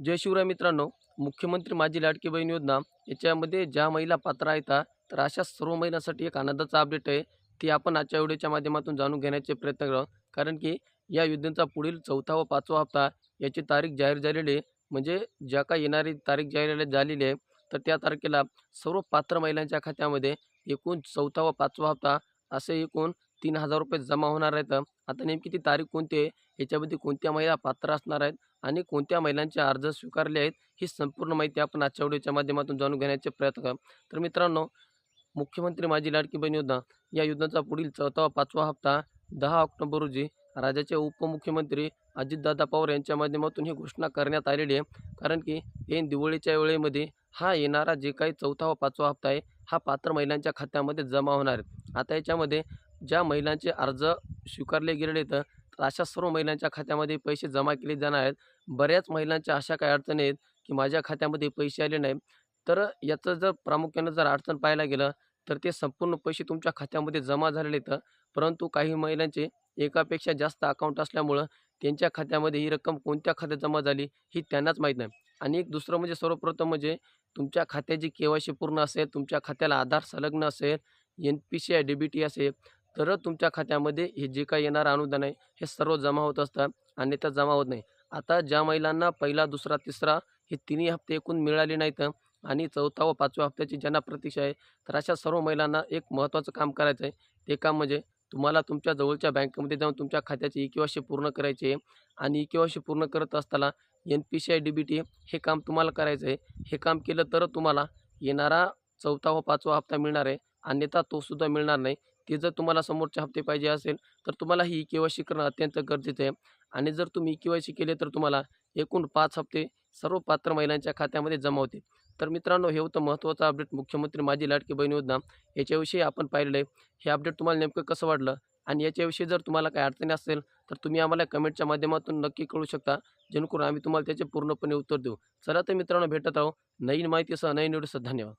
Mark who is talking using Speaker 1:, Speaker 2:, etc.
Speaker 1: जय शिवराय मित्रांनो मुख्यमंत्री माझी लाडकी बहीण योजना याच्यामध्ये ज्या महिला पात्र आहेत तर अशा सर्व महिलांसाठी एक आनंदाचा अपडेट आहे. ती आपण आजच्या व्हिडिओच्या माध्यमातून जाणून घेण्याचे प्रयत्न करू. कारण की या योजनेचा पुढील चौथा व पाचवा हप्ता याची तारीख जाहीर झालेली आहे. म्हणजे ज्या काही येणारी तारीख जाहीर झालेली आहे तर त्या तारखेला सर्व पात्र महिलांच्या खात्यामध्ये एकूण चौथा व पाचवा हप्ता असे एकूण तीन हजार रुपये जमा होणार आहेत. आता नेमकी ती तारीख कोणती आहे? याच्यामध्ये कोणत्या महिला पात्र असणार आहेत? आणि कोणत्या महिलांचे अर्ज स्वीकारले आहेत ही संपूर्ण माहिती आपण आजच्या व्हिडिओच्या माध्यमातून जाणून घेण्याचे प्रयत्न करू. तर मित्रांनो मुख्यमंत्री माझी लाडकी बहीण योजना या योजनेचा पुढील चौथा व पाचवा हप्ता दहा ऑक्टोबर रोजी राज्याचे उपमुख्यमंत्री अजितदादा पवार यांच्या माध्यमातून ही घोषणा करण्यात आलेली आहे. कारण की ऐन दिवाळीच्या वेळेमध्ये हा येणारा जे काही चौथा व पाचवा हप्ता आहे हा पात्र महिलांच्या खात्यामध्ये जमा होणार आहे. आता याच्यामध्ये ज्या महिलांचे अर्ज स्वीकारले गेलेले आहेत तर अशा सर्व महिलांच्या खात्यामध्ये पैसे जमा केले जाणार आहेत. बऱ्याच महिलांच्या अशा काही अडचणी आहेत की माझ्या खात्यामध्ये पैसे आले नाही तर याचं जर प्रामुख्यानं जर अडचण पाहायला गेलं तर ते संपूर्ण पैसे तुमच्या खात्यामध्ये जमा झालेले आहेत. परंतु काही महिलांचे एकापेक्षा जास्त अकाउंट असल्यामुळं त्यांच्या खात्यामध्ये ही रक्कम कोणत्या खात्यात जमा झाली ही त्यांनाच माहीत नाही. आणि एक दुसरं म्हणजे सर्वप्रथम म्हणजे तुमच्या खात्याची के वाय सी पूर्ण असेल तुमच्या खात्याला आधार संलग्न असेल N P C I D B T असेल तर तुमच्या खात्यामध्ये हे जे काही येणारं अनुदान आहे हे सर्व जमा होत असतं आणि जमा होत नाही. आता ज्या महिलांना पहिला दुसरा तिसरा हे तिन्ही हप्ते एकूण मिळाले नाहीत आणि चौथा व पाचव्या हप्त्याची ज्यांना प्रतीक्षा आहे तर अशा सर्व महिलांना एक महत्त्वाचं काम करायचं आहे ते काम म्हणजे तुम्हाला तुमच्या जवळच्या बँकेमध्ये जाऊन तुमच्या खात्याची ई के पूर्ण करायची आहे आणि ई के पूर्ण करत असताना N P C I D B T हे काम तुम्हाला करायचं आहे हे काम केलं तर तुम्हाला येणारा चौथा व पाचवा हप्ता मिळणार आहे. अन्यथा तो सुद्धा मिळणार नाही. ते जर तुम्हाला समोरचे हप्ते पाहिजे असेल तर तुम्हाला ही के वाय सी करणं अत्यंत गरजेचं आहे. आणि जर तुम्ही ई के वाय सी केले तर तुम्हाला एकूण पाच हप्ते सर्व पात्र महिलांच्या खात्यामध्ये जमा होते तर मित्रांनो हे होतं महत्त्वाचं अपडेट. मुख्यमंत्री माझी लाडकी बहीण योजना याच्याविषयी आपण पाहिलेलं आहे. हे अपडेट तुम्हाला नेमकं कसं वाटलं? आणि याच्याविषयी जर तुम्हाला काही अडचणी असेल तर तुम्ही आम्हाला कमेंटच्या माध्यमातून नक्की कळू शकता. जेणेकरून आम्ही तुम्हाला त्याचे पूर्णपणे उत्तर देऊ. चला तर मित्रांनो भेटत राहू. नवीन माहितीसह नवीन व्हिडिओसह. धन्यवाद.